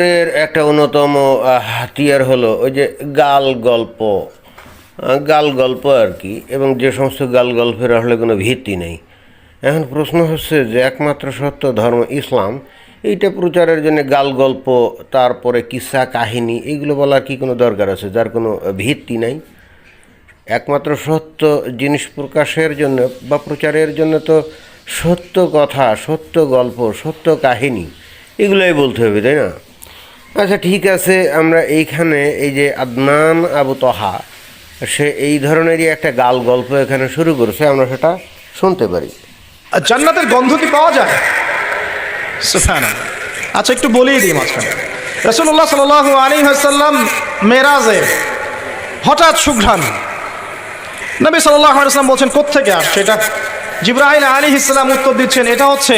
এর একটা অন্যতম হাতিয়ার হলো ওই যে গাল গল্প। গাল গল্প আর কি, এবং যে সমস্ত গাল গল্পের আসলে কোনো ভিত্তি নেই। এখন প্রশ্ন হচ্ছে যে একমাত্র সত্য ধর্ম ইসলাম, এইটা প্রচারের জন্য গাল গল্প, তারপরে কিসা কাহিনী, এগুলো বলার কি কোনো দরকার আছে, যার কোনো ভিত্তি নাই? একমাত্র সত্য জিনিস প্রকাশের জন্য বা প্রচারের জন্য তো সত্য কথা, সত্য গল্প, সত্য কাহিনী, এগুলোই বলতে হবে, তাই না? আচ্ছা ঠিক আছে আমরা এইখানে এই যে আদনান আবু তহা সে এই ধরনেরই একটা গাল গল্প এখানে শুরু করেছে আমরা সেটা শুনতে পারি। আর জান্নাতের গন্ধ কি পাওয়া যায়? সুবহানাল্লাহ। আচ্ছা একটু বলেই দিই মাঝখানে। রসুল্লাহ সাল আলী হাসাল্লাম মেরাজে হঠাৎ সুঘ্রাণ। নবী সাল্লাহ আলাইসলাম বলছেন কোত্থেকে আসছে এটা? জিব্রাহিল আলী ইসলাম উত্তর দিচ্ছেন এটা হচ্ছে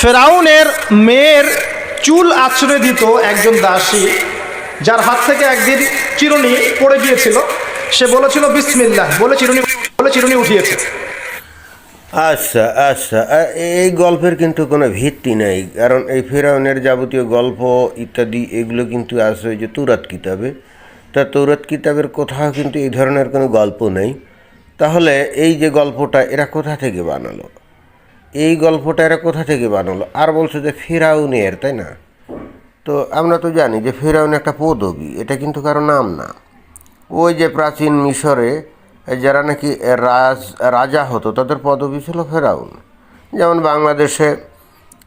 ফেরাউনের মেয়ের চুল আছড়ে দিত একজন দাসী, যার হাত থেকে একদিন চিরুনি পড়ে গিয়েছিল। সে বলেছিল, বিসমিল্লাহ। বলে চিরুনি বলে চিরুনি উঠিয়েছে। আচ্ছা আচ্ছা। এই গল্পের কিন্তু কোনো ভিত্তি নেই, কারণ এই ফেরাউনের যাবতীয় গল্প ইত্যাদি, এগুলো কিন্তু আছে যে তুরাত কিতাবে। তা তৌরাত কিতাবের কোথাও কিন্তু এই ধরনের কোনো গল্প নেই। তাহলে এই যে গল্পটা এরা কোথা থেকে বানালো? এই গল্পটা এরা কোথা থেকে বানালো? আর বলছে যে ফেরাউনের, তাই না? তো আমরা তো জানি যে ফেরাউন একটা পদবী, এটা কিন্তু কারও নাম না। ওই যে প্রাচীন মিশরে যারা নাকি রাজ, রাজা হতো, তাদের পদবী ছিল ফেরাউন। যেমন বাংলাদেশে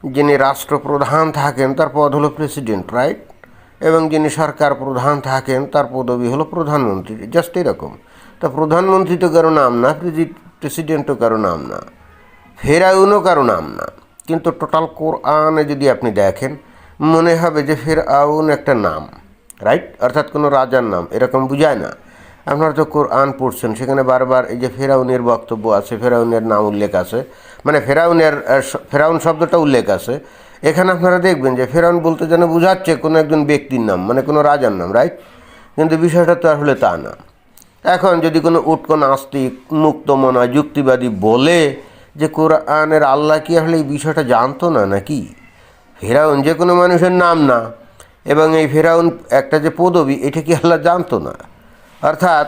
যিনি রাষ্ট্রপ্রধান থাকেন, তার পদ হলো প্রেসিডেন্ট, রাইট? এবং যিনি সরকার প্রধান থাকেন, তার পদবি হলো প্রধানমন্ত্রী, জাস্ট এরকম। তা প্রধানমন্ত্রী তো কারও নাম না প্রেসিডেন্টও কারও নাম না। ফেরাউনও কারও নাম না। কিন্তু টোটাল কোরআনে যদি আপনি দেখেন, মনে হবে যে ফেরাউন একটা নাম, রাইট? অর্থাৎ কোনো রাজার নাম, এরকম বুঝায় না। আপনারা তো কোরআন পড়ছেন, সেখানে বারবার এই যে ফেরাউনের বক্তব্য আছে, ফেরাউনের নাম উল্লেখ আছে মানে ফেরাউনের ফেরাউন শব্দটা উল্লেখ আছে। এখানে আপনারা দেখবেন যে ফেরাউন বলতে যেন বোঝাচ্ছে কোনো একজন ব্যক্তির নাম মানে কোনো রাজার নাম, রাইট? কিন্তু বিষয়টা তো আসলে তা না। এখন যদি কোনো উৎক নাস্তিক মুক্তমনা যুক্তিবাদী বলে যে কোরআনের আল্লাহ কি আসলে এই বিষয়টা জানতো না নাকি? ফেরাউন যে কোনো মানুষের নাম না। এবং এই ফেরাউন একটা যে পদবি, এটা কি আল্লাহ জানতো না? অর্থাৎ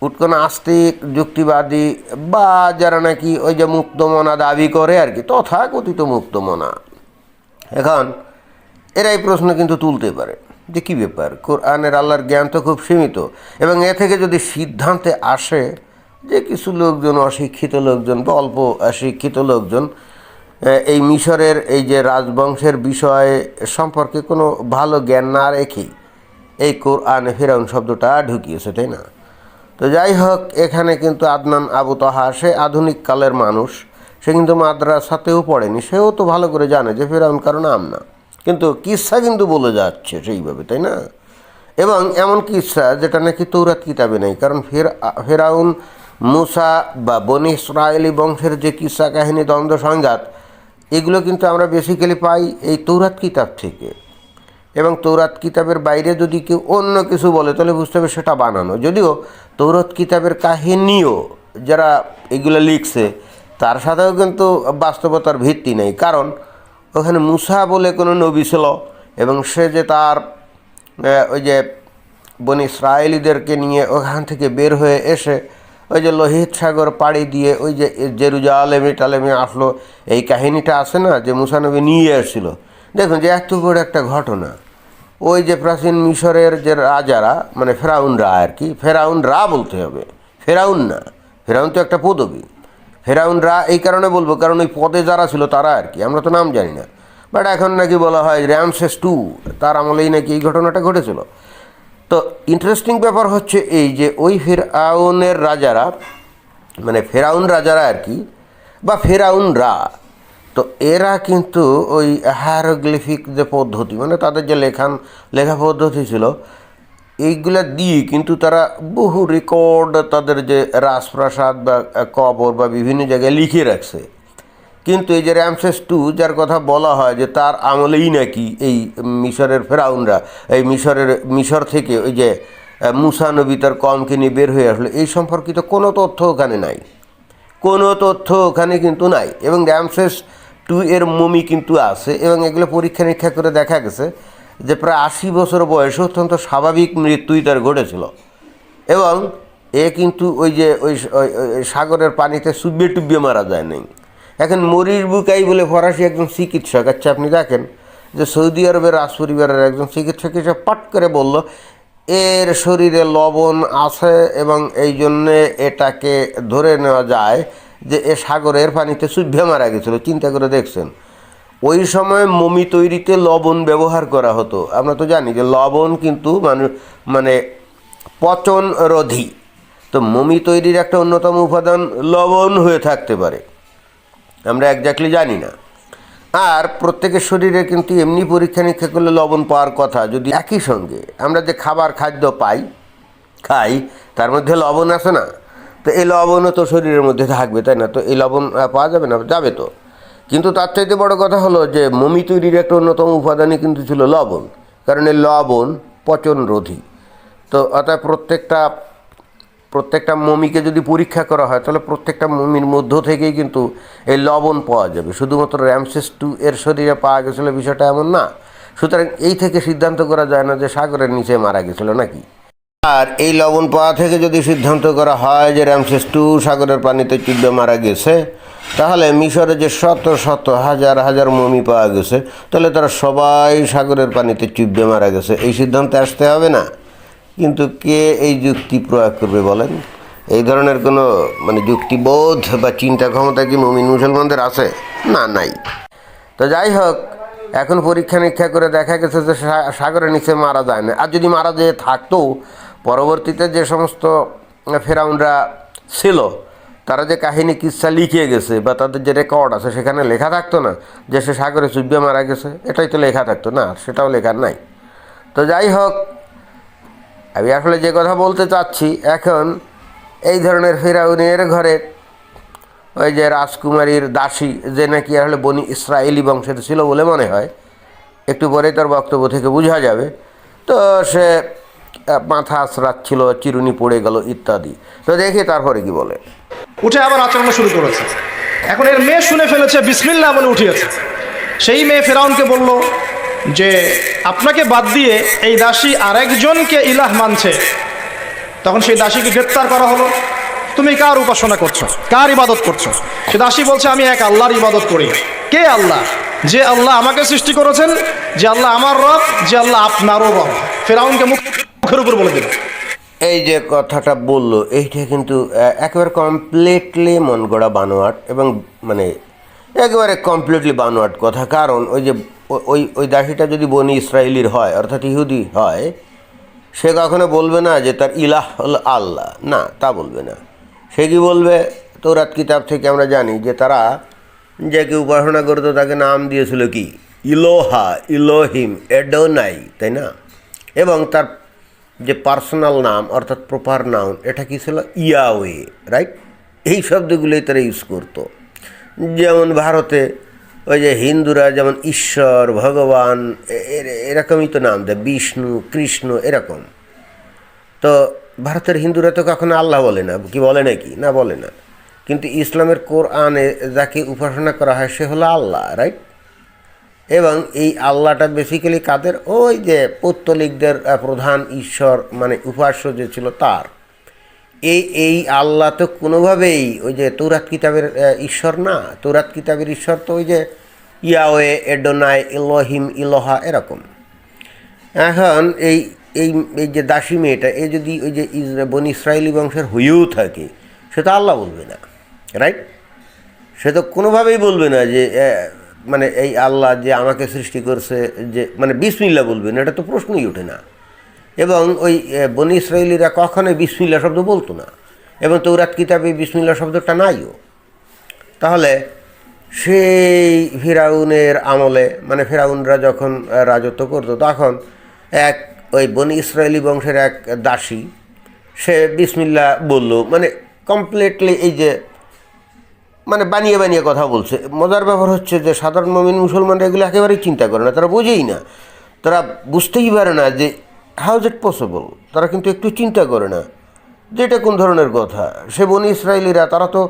উৎকোন আস্তিক যুক্তিবাদী, বা যারা নাকি ওই যে মুক্তমনা দাবি করে আর কি, তথাকথিত মুক্তমনা। এখন এরাই প্রশ্ন কিন্তু তুলতে পারে যে কী ব্যাপার? কোরআনের আল্লাহর জ্ঞান তো খুব সীমিত। এবং এ থেকে যদি সিদ্ধান্তে আসে যে কিছু লোকজন, অশিক্ষিত লোকজন বা অল্প শিক্ষিত লোকজন এই মিশরের এই যে রাজবংশের বিষয় সম্পর্কে কোনো ভালো জ্ঞান না রেখেই এই কোরআনে ফেরাউন শব্দটা ঢুকিয়েছে, তাই না? তো যাই হোক, এখানে কিন্তু আদনান আবু তাহা, সে আধুনিক কালের মানুষ, সে কিন্তু মাদ্রাসাতেও পড়েনি, সেও তো ভালো করে জানে যে ফেরাউন কারও নাম না। কিন্তু কিসা কিন্তু বলে যাচ্ছে সেইভাবে, তাই না? এবং এমন কিসা যেটা নাকি তৌরাত কিতাবে নেই, কারণ ফের, ফেরাউন মুসা বা বনি ইসরায়েলি বংশের যে কিসা কাহিনী, দ্বন্দ্ব, সংঘাত, এগুলো কিন্তু আমরা বেসিক্যালি পাই এই তৌরাত কিতাব থেকে। এবং তৌরাত কিতাবের বাইরে যদি কেউ অন্য কিছু বলে, তাহলে বুঝতে হবে সেটা বানানো। যদিও তৌরাত কিতাবের কাহিনীও যারা এগুলো লিখছে, তার সাথেও কিন্তু বাস্তবতার ভিত্তি নেই। কারণ ওখানে মুসা বলে কোনো নবী ছিল এবং সে যে তার ওই যে বনি ইসরায়েলিদেরকে নিয়ে ওখান থেকে বের হয়ে এসে ওই যে লোহিত সাগর পাড়ি দিয়ে ওই যে জেরুজালেমে টালেমে আসলো, এই কাহিনীটা আছে না যে মুসানবী নিয়ে এসেছিল। দেখুন যে এত বড় একটা ঘটনা। ওই যে প্রাচীন মিশরের যে রাজারা মানে ফেরাউনরা আর কি, ফেরাউনরা বলতে হবে। ফেরাউন না, ফেরাউন তো একটা পদবী। ফেরাউনরা এই কারণে বলব, কারণ ওই পদে যারা ছিল তারা আর কি, আমরা তো নাম জানি না। বাট এখন নাকি বলা হয় র্যামসেস টু তার আমলেই নাকি এই ঘটনাটা ঘটেছিল। তো ইন্টারেস্টিং ব্যাপার হচ্ছে এই যে ওই ফেরাউনের রাজারা মানে ফেরাউন রাজারা আর কি, বা ফেরাউনরা, তো এরা কিন্তু ওই হ্যারোগ্লিফিক যে পদ্ধতি মানে তাদের যে লেখান, লেখা পদ্ধতি ছিল, এইগুলা দিয়ে কিন্তু তারা বহু রেকর্ড তাদের যে রাজপ্রাসাদ বা কবর বা বিভিন্ন জায়গায় লিখে রাখছে। কিন্তু এই যে র্যামসেস টু যার কথা বলা হয় যে তার আমলেই নাকি এই মিশরের ফেরাউনরা এই মিশরের মিশর থেকে ওই যে আহ, মুসা নবী তার কমকে নিয়ে বের হয়ে আসলো এই সম্পর্কিত কোনো তথ্য ওখানে নাই। কোনো তথ্য ওখানে কিন্তু নাই। এবং র্যামসেস টু এর মমি কিন্তু আছে এবং এগুলো পরীক্ষা নিরীক্ষা করে দেখা গেছে যে প্রায় আশি বছর বয়সে অত্যন্ত স্বাভাবিক মৃত্যুই তার ঘটেছিল। এবং এ কিন্তু ওই যে ওই সাগরের পানিতে চুবিয়ে টুবিয়ে মারা যায় নাই। এখন মরির বুকাই বলে ফরাসি একজন চিকিৎসক আচ্ছা আপনি দেখেন যে সৌদি আরবের রাজ পরিবারের একজন চিকিৎসক এসে পাট করে বলল, এর শরীরে লবণ আছে এবং এই জন্যে এটাকে ধরে নেওয়া যায় যে এ সাগরের পানিতে চুবিয়ে মারা গেছিল। চিন্তা করে দেখছেন, ওই সময় মমি তৈরিতে লবণ ব্যবহার করা হতো। আমরা তো জানি যে লবণ কিন্তু মানুষ মানে পচন রোধী তো মমি তৈরির একটা অন্যতম উপাদান লবণ হয়ে থাকতে পারে। আমরা একজাক্টলি জানি না। আর প্রত্যেকের শরীরে কিন্তু এমনি পরীক্ষা নিরীক্ষা করলে লবণ পাওয়ার কথা, যদি একই সঙ্গে আমরা যে খাবার খাদ্য পাই, খাই, তার মধ্যে লবণ আছে না? তো এই লবণও তো শরীরের মধ্যে থাকবে, তাই না? তো এই লবণ পাওয়া যাবে না, যাবে তো। কিন্তু তার চাইতে বড় কথা হলো যে, মমি তৈরির একটা অন্যতম উপাদানই কিন্তু ছিল লবণ। কারণ এই লবণ পচন রোধী তো অর্থাৎ প্রত্যেকটা প্রত্যেকটা মমিকে যদি পরীক্ষা করা হয়, তাহলে প্রত্যেকটা মমির মধ্য থেকেই কিন্তু এই লবণ পাওয়া যাবে। শুধুমাত্র র্যামসেস টু এর শরীরে পাওয়া গেছিল বিষয়টা এমন না। সুতরাং এই থেকে সিদ্ধান্ত করা যায় না যে সাগরের নিচে মারা গেছিল নাকি। আর এই লবণ পাওয়া থেকে যদি সিদ্ধান্ত করা হয় যে র্যামসেস টু সাগরের পানিতে চুববে মারা গেছে, তাহলে মিশরে যে শত শত হাজার হাজার মমি পাওয়া গেছে, তাহলে তারা সবাই সাগরের পানিতে চুববে মারা গেছে। এই সিদ্ধান্তে আসতে হবে না। কিন্তু কে এই যুক্তি প্রয়োগ করবে বলেন? এই ধরনের কোনো মানে যুক্তিবোধ বা চিন্তা ক্ষমতা কি মুমিন মুসলমানদের আছে? না, নাই। তো যাই হোক, এখন পরীক্ষা নিরীক্ষা করে দেখা গেছে যে সাগরের নিচে মারা যায় না। আর যদি মারা যেয়ে থাকতো, পরবর্তীতে যে সমস্ত ফেরাউনরা ছিল, তারা যে কাহিনী কিচ্ছা লিখে গেছে বা তাদের যে রেকর্ড আছে, সেখানে লেখা থাকতো না যে সে সাগরে চুবিয়ে মারা গেছে। এটাই তো লেখা থাকতো। না, সেটাও লেখার নাই। তো যাই হোক আমি আসলে যে কথা বলতে চাচ্ছি, এখন এই ধরনের ফেরাউনের ঘরে ওই যে রাজকুমারীর দাসী, যে নাকি আসলে বনি ইসরায়েলি বংশের ছিল বলে মনে হয়, একটু পরে তার বক্তব্য থেকে বোঝা যাবে। তো সে মাথা আশ্রাচ্ছিল চিরুনি পড়ে গেল ইত্যাদি। তো দেখি তারপরে কি বলে। উঠে আবার আচরণ শুরু করেছে। এখন এর মেয়ে শুনে ফেলেছে বিসমিল্লা বলে উঠিয়েছে। সেই মেয়ে ফেরাউনকে বলল যে আপনাকে বাদ দিয়ে এই দাসী আরেকজনকে ইলাহ মানছে। তখন সেই দাসীকে গ্রেপ্তার করা হলো। তুমি কার উপাসনা করছ? কার ইবাদত করছ? সে দাসী বলছে, আমি এক আল্লাহর ইবাদত করি। কে আল্লাহ? যে আল্লাহ আমাকে সৃষ্টি করেছেন, যে আল্লাহ আমার রব, যে আল্লাহ আপনারও রব। ফেরাউনকে মুখ- মুখের উপর বলে দিল। এই যে কথাটা বলল, এইটা কিন্তু একেবারে কমপ্লিটলি মন গড়া বানোয়াট এবং মানে একেবারে কমপ্লিটলি বানোয়াট কথা। কারণ ওই যে ওই ওই দাসীটা যদি বনি ইসরায়েলির হয়, অর্থাৎ ইহুদি হয়, সে কখনো বলবে না যে তার ইলাহ আল্লাহ। না, তা বলবে না। সে কি বলবে? তৌরাত কিতাব থেকে আমরা জানি যে তারা যাকে উপাসনা করতো তাকে নাম দিয়েছিল কি? ইলোহা, ইলোহিম, এডোনাই, তাই না? এবং তার যে পার্সোনাল নাম, অর্থাৎ প্রপার নাউন, এটা কি ছিল? Yahweh, right? এই শব্দগুলোই তারা ইউজ করতো। যেমন ভারতে ওই যে হিন্দুরা যেমন ঈশ্বর, ভগবান এরকমই তো নাম দেয় বিষ্ণু, কৃষ্ণ, এরকম। তো ভারতের হিন্দুরা তো কখনো আল্লাহ বলে না, কি বলে নাকি? না বলে না। কিন্তু ইসলামের কোরআনে যাকে উপাসনা করা হয়, সে হলো আল্লাহ রাইট এবং এই আল্লাহটা বেসিক্যালি কাদের? ওই যে পৌত্তলিকদের প্রধান ঈশ্বর মানে উপাস্য যে ছিল তার। এই এই আল্লাহ তো কোনোভাবেই ওই যে তৌরাত কিতাবের ঈশ্বর না। তৌরাত কিতাবের ঈশ্বর তো ওই যে ইয়াওয়ে, এডোনাই, ইলোহিম, ইলোহা এরকম। এখন এই এই এই যে দাসী মেয়েটা, এ যদি ওই যে বনি ইসরায়েলি বংশের হয়েও থাকে, সে তো আল্লাহ বলবে না রাইট সে তো কোনোভাবেই বলবে না যে মানে এই আল্লাহ যে আমাকে সৃষ্টি করছে, যে মানে বিসমিল্লা বলবে না, এটা তো প্রশ্নই ওঠে না। এবং ওই বনি ইসরায়েলিরা কখনোই বিসমিল্লা শব্দ বলতো না, এবং তৌরাত কিতাবে বিসমিল্লা শব্দটা নাইও। তাহলে সেই ফিরাউনের আমলে মানে ফেরাউনরা যখন রাজত্ব করতো, তখন এক ওই বনি ইসরায়েলি বংশের এক দাসী, সে বিসমিল্লা বলল মানে কমপ্লিটলি এই যে মানে বানিয়ে বানিয়ে কথা বলছে। মজার ব্যাপার হচ্ছে যে, সাধারণ মমিন মুসলমানরা এগুলো একেবারেই চিন্তা করে না, তারা বোঝেই না। তারা বুঝতেই পারে না যে হাউ ইজ ইট পসিবল তারা কিন্তু একটু চিন্তা করে না যে, এটা কোন ধরনের কথা? সে বনি ইসরায়েলিরা তারা তো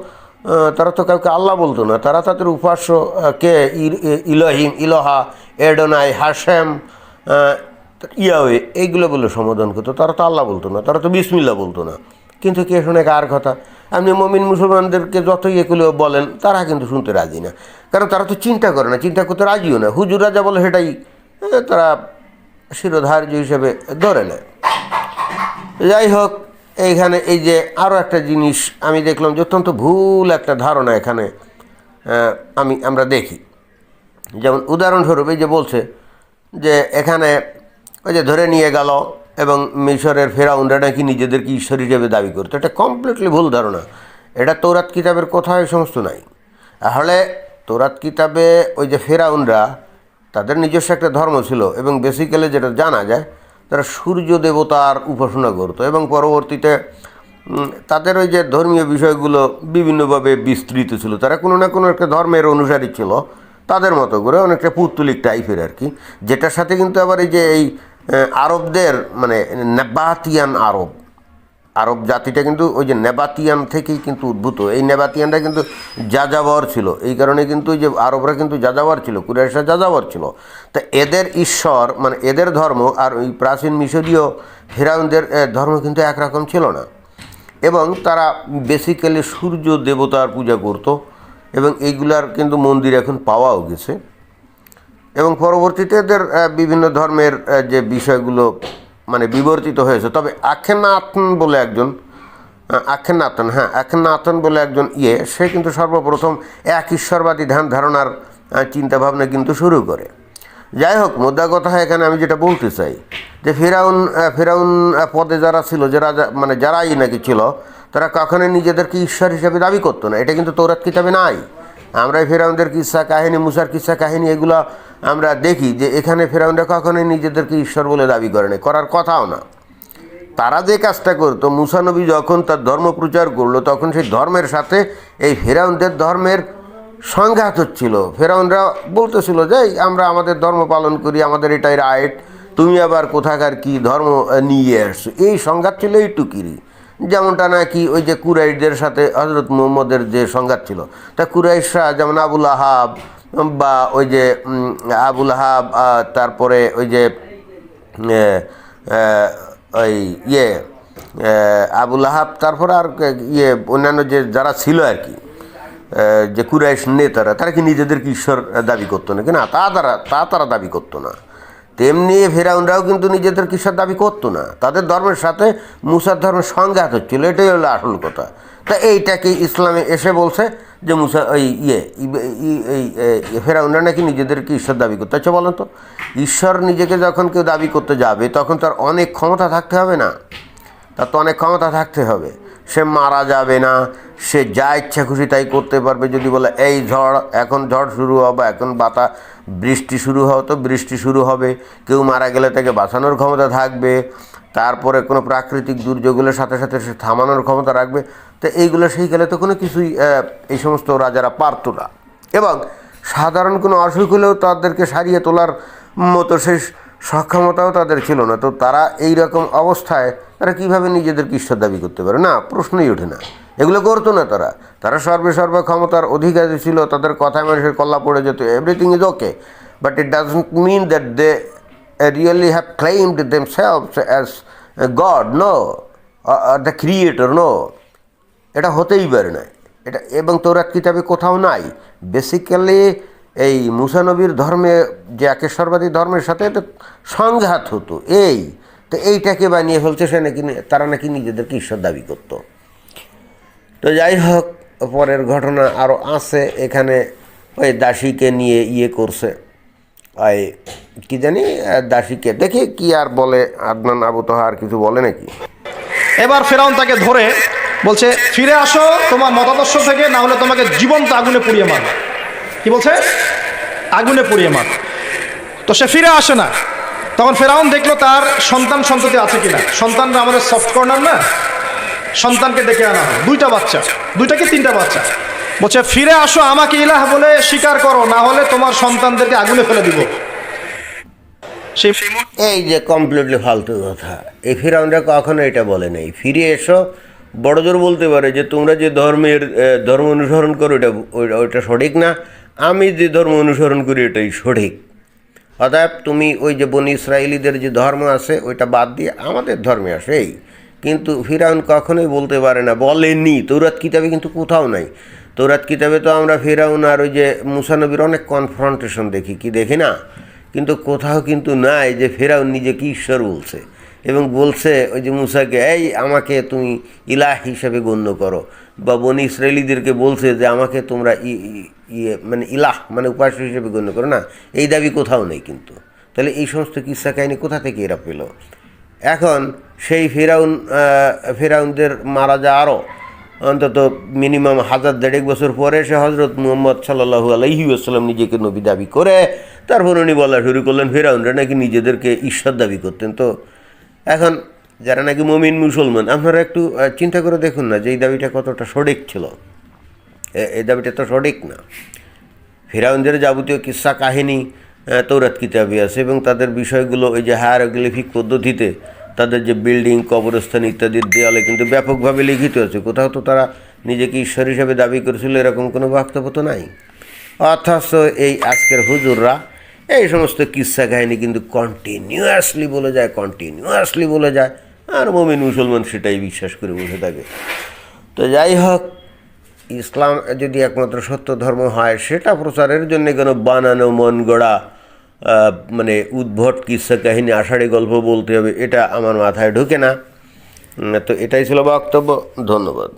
তারা তো কাউকে আল্লাহ বলতো না। তারা তাদের উপাস্য কে? ইলহিম, ইলোহা, এডোনাই হাসেম ইয়াওয়ে এইগুলো বলে সম্বোধন করতো। তারা তো আল্লাহ বলতো না। তারা তো বিসমিল্লা বলতো না। কিন্তু কে শুনে কার কথা? আপনি মমিন মুসলমানদেরকে যত এগুলো বলেন, তারা কিন্তু শুনতে রাজি না। কারণ তারা তো চিন্তা করে না, চিন্তা করতে রাজিও না। হুজুর রাজা বলে সেটাই তারা শিরোধার্য হিসেবে ধরে নেয়। যাই হোক এইখানে এই যে আরও একটা জিনিস আমি দেখলাম যে অত্যন্ত ভুল একটা ধারণা এখানে আমি, আমরা দেখি। যেমন উদাহরণস্বরূপ এই যে বলছে যে এখানে ওই যে ধরে নিয়ে গেল এবং মিশরের ফেরাউনরা নাকি নিজেদেরকে ঈশ্বর হিসেবে দাবি করতো। এটা কমপ্লিটলি ভুল ধারণা। এটা তৌরাত কিতাবের কোথাও সমস্ত নাই। তাহলে তৌরাত কিতাবে ওই যে ফেরাউনরা তাদের নিজস্ব একটা ধর্ম ছিল এবং বেসিক্যালি যেটা জানা যায় তারা সূর্য দেবতার উপাসনা করতো এবং পরবর্তীতে তাদের ওই যে ধর্মীয় বিষয়গুলো বিভিন্নভাবে বিস্তৃত ছিল। তারা কোনো না কোনো একটা ধর্মের অনুসারী ছিল, তাদের মতো করে অনেকটা পুত্তলিক টাইপের আর কি। যেটার সাথে কিন্তু আবার এই যে এই আরবদের মানে নেবাতিয়ান আরব আরব জাতিটা কিন্তু ওই যে নেবাতিয়ান থেকেই কিন্তু উদ্ভূত। এই নেবাতিয়ানটা কিন্তু যাযাবর ছিল। এই কারণে কিন্তু ওই যে আরবরা কিন্তু যাযাবর ছিল, কুরাইশরা যাযাবর ছিল। তা এদের ঈশ্বর মানে এদের ধর্ম আর ওই প্রাচীন মিশরীয় ফেরাউনদের ধর্ম কিন্তু একরকম ছিল না। এবং তারা বেসিক্যালি সূর্য দেবতার পূজা করত এবং এইগুলার কিন্তু মন্দির এখন পাওয়াও গেছে। এবং পরবর্তীতে এদের বিভিন্ন ধর্মের যে বিষয়গুলো মানে বিবর্তিত হয়েছে। তবে আখেনাতন বলে একজন আহ, আখেনাতন হ্যাঁ আখেনাতন বলে একজন ইয়ে সে কিন্তু সর্বপ্রথম এক ঈশ্বরবাদী ধ্যান ধারণার চিন্তাভাবনা কিন্তু শুরু করে। যাই হোক মোদ্দা কথা এখানে আমি যেটা বলতে চাই যে ফেরাউন ফেরাউন পদে যারা ছিল যে রাজা মানে যারাই নাকি ছিল তারা কখনোই নিজেদেরকে ঈশ্বর হিসেবে দাবি করতো না। এটা কিন্তু তৌরাত কিতাবে নাই। আমরা ফেরাউনদের কিসা কাহিনী মুসার কিসা কাহিনী এগুলো আমরা দেখি যে এখানে ফেরাউনরা কখনোই নিজেদেরকে ঈশ্বর বলে দাবি করে না করার কথাও না। তারা যে কাজটা করতো মুসানবী যখন তার ধর্ম প্রচার করল, তখন সেই ধর্মের সাথে এই ফেরাউনদের ধর্মের সংঘাত হচ্ছিল। ফেরাউনরা বলতেছিল, যে আমরা আমাদের ধর্ম পালন করি, আমাদের এটাই রাইট, তুমি আবার কোথাকার কি ধর্ম নিয়ে আসছো? এই সংঘাত ছিল এইটুকিরই। যেমনটা নাকি ওই যে কুরাইশদের সাথে হজরত মোহাম্মদের যে সংঘাত ছিল। তা কুরাইশরা, যেমন আবুল আহাব বা ওই যে আবুল হাব তারপরে ওই যে ওই ইয়ে আবুল হাব তারপরে আর ইয়ে অন্যান্য যে যারা ছিল আর কি যে কুরাইশ নেতারা, তারা কি নিজেদেরকে ঈশ্বর দাবি করতো না কি না, তা তারা তা তারা দাবি করতো না। তেমনি ফেরাউনরাও কিন্তু নিজেদের ঈশ্বর দাবি করতো না। তাদের ধর্মের সাথে মুসার ধর্মের সংঘাত হচ্ছিল, এটাই হলো আসল কথা। তা এইটাকে ইসলামে এসে বলছে? যে মুসা ইয়ে এই এ, ফেরাউনরা নাকি নিজেদেরকে ঈশ্বর দাবি করতে? আচ্ছা বলেন তো। ঈশ্বর নিজেকে যখন কেউ দাবি করতে যাবে তখন তার অনেক ক্ষমতা থাকতে হবে না? তার তো অনেক ক্ষমতা থাকতে হবে। সে মারা যাবে না সে যা ইচ্ছা খুশি তাই করতে পারবে। যদি বলে এই ঝড় এখন ঝড় শুরু হবে এখন বাতা বৃষ্টি শুরু হবে তো বৃষ্টি শুরু হবে। কেউ মারা গেলে তাকে বাঁচানোর ক্ষমতা থাকবে। তারপরে কোনো প্রাকৃতিক দুর্যোগগুলোর সাথে সাথে সে থামানোর ক্ষমতা রাখবে। তো এইগুলো সেই গেলে তো কোনো কিছুই এই সমস্ত রাজারা পারতো না। এবং সাধারণ কোনো অসুখ হলেও তাদেরকে সারিয়ে তোলার মতো সেই সক্ষমতাও তাদের ছিল না। তো তারা এই রকম অবস্থায় তারা কীভাবে নিজেদেরকে ঈশ্বর দাবি করতে পারে? না, প্রশ্নই ওঠে না। এগুলো করতো না তারা। তারা সর্বে সর্ব ক্ষমতার অধিকারী ছিল, তাদের কথায় মানুষের কল্লা পড়ে যেত everything is okay but it doesn't mean that they really have claimed themselves as God no the creator no এটা হতেই পারে না। এটা, এবং তোরাত কিতাবে কোথাও নাই। বেসিক্যালি এই মুসানবীর ধর্মে যে একেশ্বরবাদী ধর্মের সাথে এটা সংঘাত হতো, এই। তো এইটাকে বানিয়ে ফেলছে সে নাকি, তারা নাকি নিজেদেরকে ঈশ্বর দাবি করতো। তো যাই হোক, পরের ঘটনা আরও আছে। এখানে ওই দাসীকে নিয়ে ইয়ে করছে। ওই কি জানি দাসীকে। দেখি কি আর বলে, আদনান আবু তোহা আর কিছু বলে নাকি? এবার ফেরাউন তাকে ধরে বলছে, ফিরে আসো, তোমার মতাদর্শ থেকে, না হলে তোমাকে জীবন্ত আগুনে পুড়িয়ে মার কি বলছে? আগুনে পুড়িয়ে মার। তো সে ফিরে আসে না। তখন ফেরাউন দেখল তার সন্তান সন্ততি আছে কিনা। সন্তানরা আমাদের সফট কর্নার না? সন্তানকে ডেকে আনা হয়। দুইটা বাচ্চা। দুইটা কি তিনটা বাচ্চা? বলছে, ফিরে আসো, আমাকে ইলাহ বলে স্বীকার করো, না হলে তোমার সন্তানদেরকে আগুনে ফেলে দিব। এই যে কমপ্লিটলি ফালতু কথা এই ফিরাউনরা কখনো এটা বলে নাই। ফিরে এসো, বড় জোর বলতে পারে যে, তোমরা যে ধর্মের ধর্ম অনুসরণ করো, এটা ওইটা সঠিক না। আমি যে ধর্ম অনুসরণ করি, এটাই সঠিক। অতএব তুমি ওই যে বনি ইসরায়েলিদের যে ধর্ম আছে, ওইটা বাদ দিয়ে আমাদের ধর্মে আসে এই। কিন্তু ফিরাউন কখনোই বলতে পারে না, বলেনি। তৌরাত কিতাবে কিন্তু কোথাও নাই। তৌরাত কিতাবে তো আমরা ফিরাউন আর ওই যে মুসানবীর অনেক কনফ্রন্টেশন দেখি, কি দেখি না? কিন্তু কোথাও কিন্তু নাই যে ফেরাউন নিজেকে ঈশ্বর বলছে। এবং বলছে ওই যে মুসাকে, এই আমাকে তুমি ইলাহ হিসেবে গণ্য করো। বা বনি ইসরায়েলিদেরকে বলছে যে, আমাকে তোমরা ইয়ে মানে ইলাহ মানে উপাস্য হিসেবে গণ্য করো। না, এই দাবি কোথাও নেই কিন্তু। তাহলে এই সমস্ত কিস্সা কাহিনী কোথা থেকে এরা পেল? এখন সেই ফেরাউন ফেরাউনদের মারা যা আরও অন্তত মিনিমাম হাজার দেড়েক বছর পরে সে হজরত মুহম্মদ সাল্লাহু আসসালাম নিজেকে নবী দাবি করে, তারপর উনি বলা শুরু করলেন, ফেরাউনরা নাকি নিজেদেরকে ঈশ্বর দাবি করতেন। তো এখন যারা নাকি মমিন মুসলমান, আপনারা একটু চিন্তা করে দেখুন না যে এই দাবিটা কতটা সঠিক ছিল। এই দাবিটা তো সঠিক না। ফেরাউনদের যাবতীয় কিস্সা কাহিনী তৌরাত কিতাবে আছে এবং তাদের বিষয়গুলো ওই যে হায়ারোগ্লিফিক পদ্ধতিতে তাদের যে বিল্ডিং কবরস্থান ইত্যাদির দেয়ালে কিন্তু ব্যাপকভাবে লিখিত আছে। কোথাও তো তারা নিজেকে ঈশ্বর হিসাবে দাবি করেছিল, এরকম কোনো বক্তব্য তো নাই। অথচ এই আজকের হুজুররা এই সমস্ত কিস্সা কাহিনী কিন্তু কন্টিনিউয়াসলি বলে যায় কন্টিনিউয়াসলি বলে যায়। আর মমিন মুসলমান সেটাই বিশ্বাস করে বসে থাকে। তো যাই হোক, ইসলাম যদি একমাত্র সত্য ধর্ম হয়, সেটা প্রচারের জন্য কোনো বানানো মন গড়া মানে উদ্ভট কিস্সা কাহিনী আষাঢ়ি গল্প বলতে হবে, এটা আমার মাথায় ঢোকে না। তো এটাই ছিল বক্তব্য। ধন্যবাদ।